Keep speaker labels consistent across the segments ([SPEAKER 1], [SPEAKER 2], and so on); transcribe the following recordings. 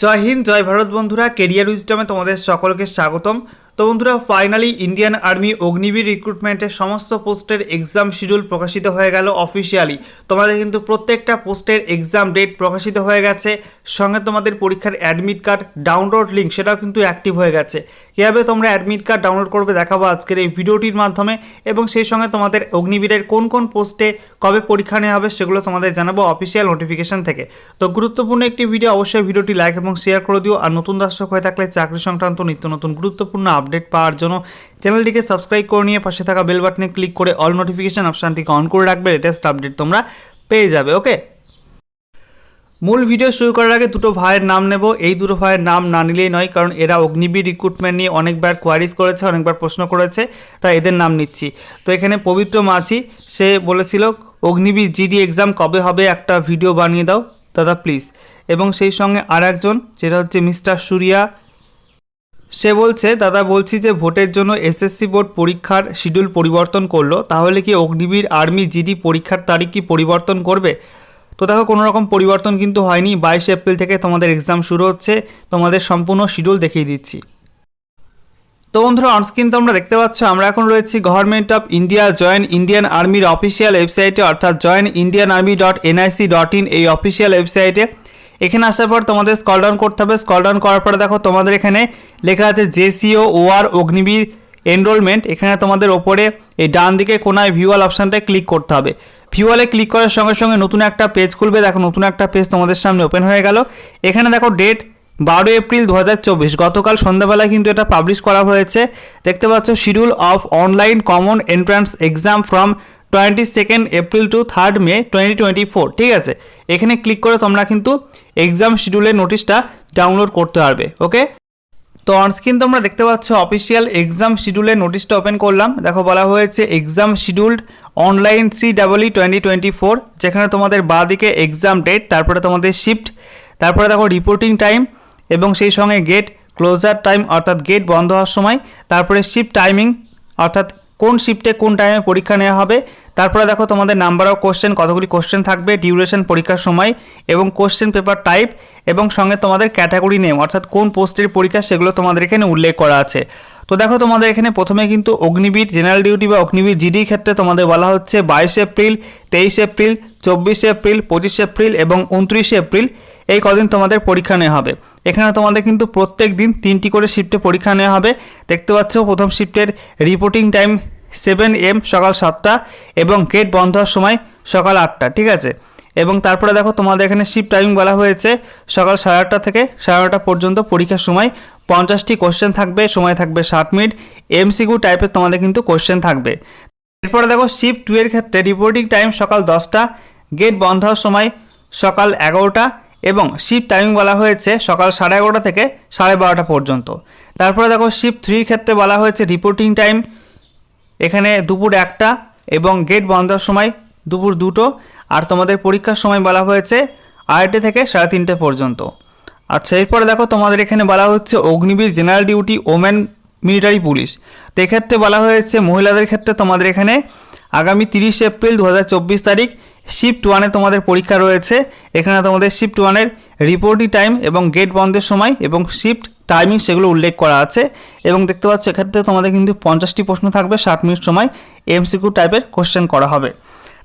[SPEAKER 1] জয় হিন্দ জয় ভারত বন্ধুরা। কেরিয়ার উইজডমে তোমাদের সকলকে স্বাগতম। তো বন্ধুরা ফাইনালি ইন্ডিয়ান আর্মি অগ্নিবীর রিক্রুটমেন্টের সমস্ত পোস্টের এক্সাম শিডিউল প্রকাশিত হয়ে গেল অফিসিয়ালি তোমাদের কিন্তু প্রত্যেকটা পোস্টের এক্সাম ডেট প্রকাশিত হয়ে গেছে। সঙ্গে তোমাদের পরীক্ষার অ্যাডমিট কার্ড ডাউনলোড লিঙ্ক সেটাও কিন্তু অ্যাক্টিভ হয়ে গেছে। কীভাবে তোমরা অ্যাডমিট কার্ড ডাউনলোড করবে দেখাবো আজকের এই ভিডিওটির মাধ্যমে এবং সেই সঙ্গে তোমাদের অগ্নিবীরের কোন কোন পোস্টে কবে পরীক্ষা নেওয়া হবে সেগুলো তোমাদের জানাব অফিসিয়াল নোটিফিকেশান থেকে। তো গুরুত্বপূর্ণ একটি ভিডিও অবশ্যই ভিডিওটি লাইক এবং শেয়ার করে দিও। আর নতুন দর্শক হয়ে থাকলে চাকরি সংক্রান্ত নিত্য নতুন গুরুত্বপূর্ণ আপডেট পাওয়ার জন্য চ্যানেলটিকে সাবস্ক্রাইব করে নিয়ে পাশে থাকা বেল বাটনে ক্লিক করে অল নোটিফিকেশন অপশানটিকে অন করে রাখবে লেটেস্ট আপডেট তোমরা পেয়ে যাবে ওকে মূল ভিডিও শুরু করার আগে দুটো ভাইয়ের নাম নেব। এই দুটো ভাইয়ের নাম না নিলেই নয়, কারণ এরা অগ্নিবীর রিক্রুটমেন্ট নিয়ে অনেকবার কোয়ারিজ করেছে, অনেকবার প্রশ্ন করেছে, তাই এদের নাম নিচ্ছি। তো এখানে পবিত্র মাঝি, সে বলেছিল, অগ্নিবীর জিডি এক্সাম কবে হবে? একটা ভিডিও বানিয়ে দাও, দাদা প্লিজ এবং সেই সঙ্গে আর একজন যেটা হচ্ছে মিস্টার সুরিয়া সে বলছে, দাদা, বলছি যে ভোটের জন্য এসএসসি বোর্ড পরীক্ষার শিডিউল পরিবর্তন করল। তাহলে কি অগ্নিবীর আর্মি জিডি পরীক্ষার তারিখ কি পরিবর্তন করবে? তো দেখো, কোনো রকম পরিবর্তন কিন্তু হয়নি। বাইশে এপ্রিল থেকে তোমাদের এক্সাম শুরু হচ্ছে। তোমাদের সম্পূর্ণ শিডিউল দেখিয়ে দিচ্ছি। তো বন্ধুরা অনস্ক্রিন তোমরা দেখতে পাচ্ছ, আমরা এখন রয়েছি government of India join Indian আর্মির অফিসিয়াল ওয়েবসাইটে অর্থাৎ join Indian army dot NIC dot in এই অফিসিয়াল ওয়েবসাইটে এখানে আসার পর তোমাদের স্কল ডাউন করতে হবে। স্কল ডাউন করার পরে দেখো তোমাদের এখানে লেখা আছে জেসিও ওআর অগ্নিবীর এনরোলমেন্ট এখানে তোমাদের ওপরে এই ডান দিকে কোনায় ভিউয়াল অপশানটায় ক্লিক করতে হবে। ভিউয়ালে ক্লিক করার সঙ্গে সঙ্গে নতুন একটা পেজ খুলবে। দেখো নতুন একটা পেজ তোমাদের সামনে ওপেন হয়ে গেল। এখানে দেখো ডেট বারো এপ্রিল দু হাজার চব্বিশ। গতকাল সন্ধ্যাবেলায় কিন্তু এটা পাবলিশ করা হয়েছে। দেখতে পাচ্ছ schedule of online common entrance exam from twenty second April to third May twenty twenty four ঠিক আছে? এখানে ক্লিক করে তোমরা কিন্তু এক্সাম শিডিউলের নোটিশটা ডাউনলোড করতে পারবে ওকে তো অনস্ক্রিন তোমরা দেখতে পাচ্ছ অফিসিয়াল এক্সাম শিডিউলের নোটিশটা ওপেন করলাম। দেখো বলা হয়েছে exam scheduled online C double E twenty twenty four যেখানে তোমাদের বাঁ দিকে এক্সাম ডেট তারপরে তোমাদের শিফট তারপরে দেখো রিপোর্টিং টাইম এবং সেই সঙ্গে গেট ক্লোজার টাইম অর্থাৎ গেট বন্ধ হওয়ার সময়, তারপরে শিফট টাইমিং অর্থাৎ কোন শিফটে কোন টাইমে পরীক্ষা নেওয়া হবে? তারপরে দেখো তোমাদের নাম্বার অফ কোশ্চেন কতগুলি কোশ্চেন থাকবে ডিউরেশন পরীক্ষার সময় এবং কোশ্চেন পেপার টাইপ এবং সঙ্গে তোমাদের ক্যাটাগরি নেম অর্থাৎ কোন পোস্টের পরীক্ষা সেগুলো তোমাদের এখানে উল্লেখ করা আছে। তো দেখো তোমাদের এখানে প্রথমে কিন্তু অগ্নিবীর জেনারেল ডিউটি বা অগ্নিবীর জিডি ক্ষেত্রে তোমাদের বলা হচ্ছে বাইশে এপ্রিল, তেইশে এপ্রিল, চব্বিশে এপ্রিল, পঁচিশে এপ্রিল এবং উনত্রিশে এপ্রিল। এই কদিন তোমাদের পরীক্ষা নেওয়া হবে। এখানে তোমাদের কিন্তু প্রত্যেক দিন তিনটি করে শিফটে পরীক্ষা নেওয়া হবে। দেখতে পাচ্ছ, প্রথম শিফটের রিপোর্টিং টাইম সেভেন এম সকাল সাতটা এবং গেট বন্ধ হওয়ার সময় সকাল আটটা, ঠিক আছে? এবং তারপরে দেখো, তোমাদের এখানে শিফট টাইমিং বলা হয়েছে, সকাল সাড়ে আটটা থেকে সাড়ে আটটা পর্যন্ত পরীক্ষার সময় পঞ্চাশটি কোশ্চেন থাকবে, সময় থাকবে ষাট মিনিট। এমসিকিউ টাইপের তোমাদের কিন্তু কোশ্চেন থাকবে। এরপরে দেখো শিফট টু এর ক্ষেত্রে রিপোর্টিং টাইম সকাল দশটা গেট বন্ধ হওয়ার সময় সকাল এগারোটা এবং শিফট টাইমিং বলা হয়েছে সকাল সাড়ে এগারোটা থেকে সাড়ে বারোটা পর্যন্ত। তারপরে দেখো শিফট থ্রির ক্ষেত্রে বলা হয়েছে রিপোর্টিং টাইম এখানে দুপুর একটা এবং গেট বন্ধ সময় দুপুর দুটো। আর তোমাদের পরীক্ষার সময় বলা হয়েছে আড়াইটে থেকে সাড়ে তিনটে পর্যন্ত। আচ্ছা এরপরে দেখো তোমাদের এখানে বলা হচ্ছে Agniveer general duty women military police তো এক্ষেত্রে বলা হয়েছে মহিলাদের ক্ষেত্রে তোমাদের এখানে আগামী তিরিশে এপ্রিল দু হাজার চব্বিশ তারিখ শিফট ওয়ানে তোমাদের পরীক্ষা রয়েছে। এখানে তোমাদের শিফট ওয়ানের রিপোর্টিং টাইম এবং গেট বন্ধের সময় এবং শিফট টাইমিং সেগুলো উল্লেখ করা আছে। এবং দেখতে পাচ্ছ, এক্ষেত্রে তোমাদের কিন্তু পঞ্চাশটি প্রশ্ন থাকবে, ষাট মিনিট সময় এমসিকিউ টাইপের কোশ্চেন করা হবে।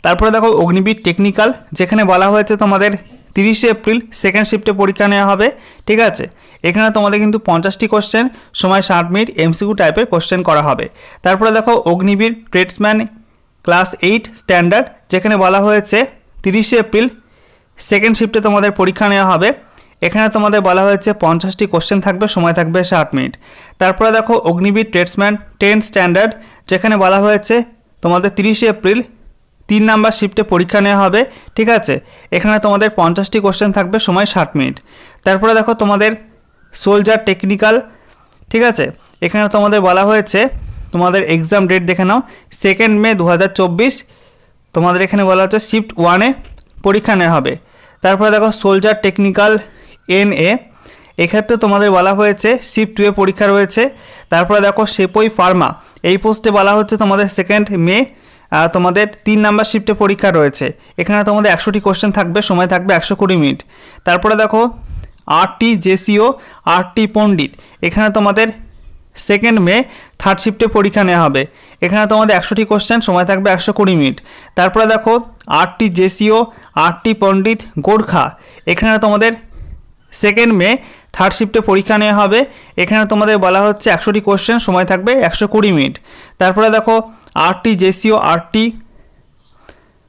[SPEAKER 1] তারপরে দেখো, অগ্নিবীর টেকনিক্যাল যেখানে বলা হয়েছে তোমাদের তিরিশে এপ্রিল সেকেন্ড শিফটে পরীক্ষা নেওয়া হবে, ঠিক আছে? এখানে তোমাদের কিন্তু পঞ্চাশটি কোশ্চেন সময় ষাট মিনিট এমসিকিউ টাইপের কোশ্চেন করা হবে। তারপরে দেখো, Agniveer tradesman class eight standard, যেখানে বলা হয়েছে তিরিশে এপ্রিল, সেকেন্ড শিফটে তোমাদের পরীক্ষা নেওয়া হবে। এখানে তোমাদের বলা হয়েছে পঞ্চাশটি কোশ্চেন থাকবে, সময় থাকবে ষাট মিনিট। তারপরে দেখো অগ্নিবীর ট্রেডসম্যান, টেন স্ট্যান্ডার্ড, যেখানে বলা হয়েছে তোমাদের তিরিশে এপ্রিল, তিন নাম্বার শিফটে পরীক্ষা নেওয়া হবে, ঠিক আছে? এখানে তোমাদের পঞ্চাশটি কোশ্চেন থাকবে, সময় ষাট মিনিট। তারপরে দেখো তোমাদের সোলজার টেকনিক্যাল, ঠিক আছে? এখানে তোমাদের বলা হয়েছে তোমাদের এক্সাম ডেট দেখে নাও। সেকেন্ড মে দু হাজার চব্বিশ, তোমাদের এখানে বলা হচ্ছে শিফট ওয়ানে পরীক্ষা নেওয়া হবে। তারপরে দেখো সোলজার টেকনিক্যাল এন এ এক্ষেত্রে তোমাদের বলা হয়েছে শিফট টু এ পরীক্ষা রয়েছে। তারপরে দেখো সেপই ফার্মা এই পোস্টে বলা হচ্ছে তোমাদের সেকেন্ড মে তোমাদের তিন নাম্বার শিফটে পরীক্ষা রয়েছে। এখানে তোমাদের একশোটি কোশ্চেন থাকবে, সময় থাকবে একশো কুড়ি মিনিট। তারপরে দেখো আরটি জেসিও আরটি পণ্ডিত এখানে তোমাদের সেকেন্ড মে থার্ড শিফটে পরীক্ষা নেওয়া হবে। এখানে তোমাদের একশোটি কোশ্চেন সময় থাকবে একশো কুড়ি মিনিট। তারপরে দেখো, আটটি জেসিও, আটটি পণ্ডিত, গোর্খা। এখানে তোমাদের সেকেন্ড মে থার্ড শিফটে পরীক্ষা নেওয়া হবে। এখানে তোমাদের বলা হচ্ছে একশোটি কোশ্চেন সময় থাকবে একশো কুড়ি মিনিট। তারপরে দেখো, আটটি জেসিও, আটটি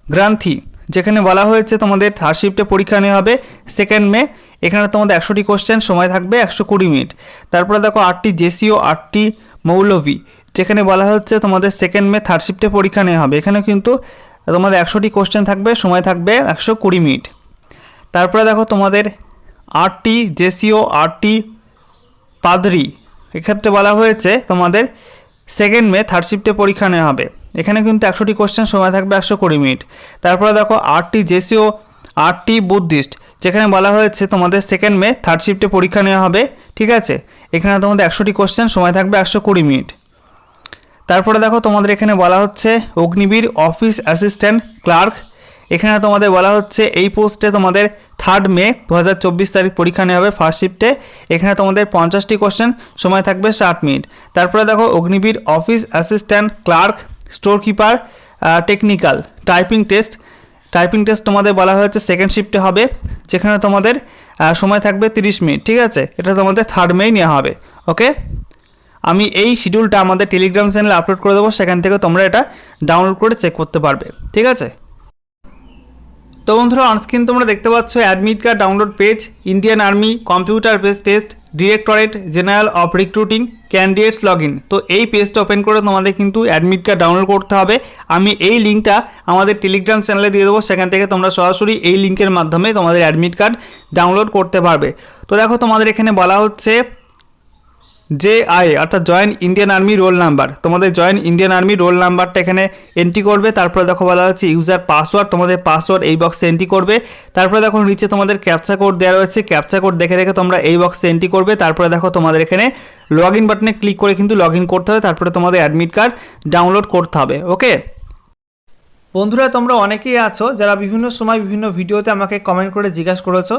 [SPEAKER 1] গ্রান্থি। যেখানে বলা হয়েছে তোমাদের থার্ড শিফটে পরীক্ষা নেওয়া হবে। সেকেন্ড মে এখানে তোমাদের একশোটি কোশ্চেন সময় থাকবে একশো কুড়ি মিনিট। তারপরে দেখো আটটি জেসিও আটটি মৌলভী, যেখানে বলা হচ্ছে তোমাদের সেকেন্ড মে থার্ড শিফটে পরীক্ষা নেওয়া হবে। এখানে কিন্তু তোমাদের একশোটি কোশ্চেন থাকবে, সময় থাকবে একশো কুড়ি মিনিট। তারপরে দেখো তোমাদের আটটি জেসিও আটটি পাদরি, এক্ষেত্রে বলা হয়েছে তোমাদের সেকেন্ড মে থার্ড শিফটে পরীক্ষা নেওয়া হবে। এখানে কিন্তু একশোটি কোশ্চেন সময় থাকবে একশো কুড়ি মিনিট। তারপরে দেখো আটটি জেসিও আটটি বুদ্ধিস্ট যেখানে বলা হয়েছে তোমাদের সেকেন্ড মে থার্ড শিফটে পরীক্ষা নেওয়া হবে, ঠিক আছে? এখানে তোমাদের একশোটি কোশ্চেন সময় থাকবে একশো কুড়ি মিনিট। তারপরে দেখো তোমাদের এখানে বলা হচ্ছে অগ্নিবীর অফিস অ্যাসিস্ট্যান্ট ক্লার্ক এখানে তোমাদের বলা হচ্ছে এই পোস্টে তোমাদের থার্ড মে দু হাজার চব্বিশ তারিখ পরীক্ষা নেওয়া হবে ফার্স্ট শিফটে এখানে তোমাদের পঞ্চাশটি কোশ্চেন সময় থাকবে ষাট মিনিট। তারপরে দেখো Agniveer office assistant clerk store keeper technical typing test typing test তোমাদের বলা হয়েছে সেকেন্ড শিফটে হবে, যেখানে তোমাদের সময় থাকবে তিরিশ মিনিট, ঠিক আছে? এটা তোমাদের থার্ড মেই নেওয়া হবে ওকে আমি এই শিডিউলটা আমাদের টেলিগ্রাম চ্যানেলে আপলোড করে দেবো, সেখান থেকে তোমরা এটা ডাউনলোড করে চেক করতে পারবে, ঠিক আছে? তো বন্ধুরা অনস্ক্রিন তোমরা দেখতে পাচ্ছ admit card download page Indian army computer base test directorate general of recruiting candidates log in তো এই পেজটা ওপেন করে তোমাদের কিন্তু অ্যাডমিট কার্ড ডাউনলোড করতে হবে। আমি এই লিঙ্কটা আমাদের টেলিগ্রাম চ্যানেলে দিয়ে দেবো, সেখান থেকে তোমরা সরাসরি এই লিঙ্কের মাধ্যমে তোমাদের অ্যাডমিট কার্ড ডাউনলোড করতে পারবে। তো দেখো তোমাদের এখানে বলা হচ্ছে জে আই, অর্থাৎ join Indian army roll number তোমাদের জয়েন ইন্ডিয়ান আর্মি রোল নাম্বারটা এখানে এন্ট্রি করবে। তারপরে দেখো বলা হচ্ছে ইউজার পাসওয়ার্ড তোমাদের পাসওয়ার্ড এই বক্সে এন্ট্রি করবে। তারপরে দেখো নিচে তোমাদের ক্যাপচা কোড দেওয়া রয়েছে। ক্যাপচা কোড দেখে দেখে তোমরা এই বক্সে এন্ট্রি করবে। তারপরে দেখো তোমাদের এখানে লগ ইন বাটনে ক্লিক করে কিন্তু লগ ইন করতে হবে। তারপরে তোমাদের অ্যাডমিট কার্ড ডাউনলোড করতে হবে। ওকে বন্ধুরা, তোমরা অনেকেই আছো যারা বিভিন্ন সময় বিভিন্ন ভিডিওতে আমাকে কমেন্ট করে জিজ্ঞাসা করেছ।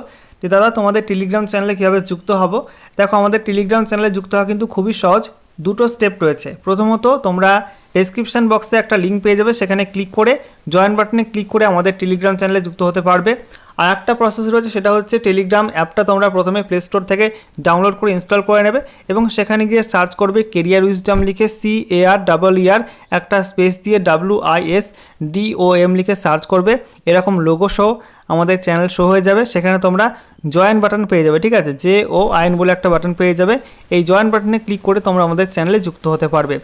[SPEAKER 1] যে দাদা, তোমাদের টেলিগ্রাম চ্যানেলে কীভাবে যুক্ত হব? দেখো, আমাদের টেলিগ্রাম চ্যানেলে যুক্ত হওয়া কিন্তু খুবই সহজ। দুটো স্টেপ রয়েছে। প্রথমত, তোমরা ডেসক্রিপশন বক্সে একটা লিঙ্ক পেয়ে যাবে, সেখানে ক্লিক করে জয়েন বাটনে ক্লিক করে আমাদের টেলিগ্রাম চ্যানেলে যুক্ত হতে পারবে। আর একটা প্রসেস রয়েছে, সেটা হচ্ছে টেলিগ্রাম অ্যাপটা তোমরা প্রথমে প্লে স্টোর থেকে ডাউনলোড করে ইনস্টল করে নেবে এবং সেখানে গিয়ে সার্চ করবে কেরিয়ার উইজডম লিখে C A R double E R একটা স্পেস দিয়ে W I S D O M লিখে সার্চ করবে। এরকম লোগো সহ আমাদের চ্যানেল শো হয়ে যাবে, সেখানে তোমরা জয়েন বাটন পেয়ে যাবে, ঠিক আছে? যে ও আইন বলে একটা বাটন পেয়ে যাবে। এই জয়েন বাটনে ক্লিক করে তোমরা আমাদের চ্যানেলে যুক্ত হতে পারবে।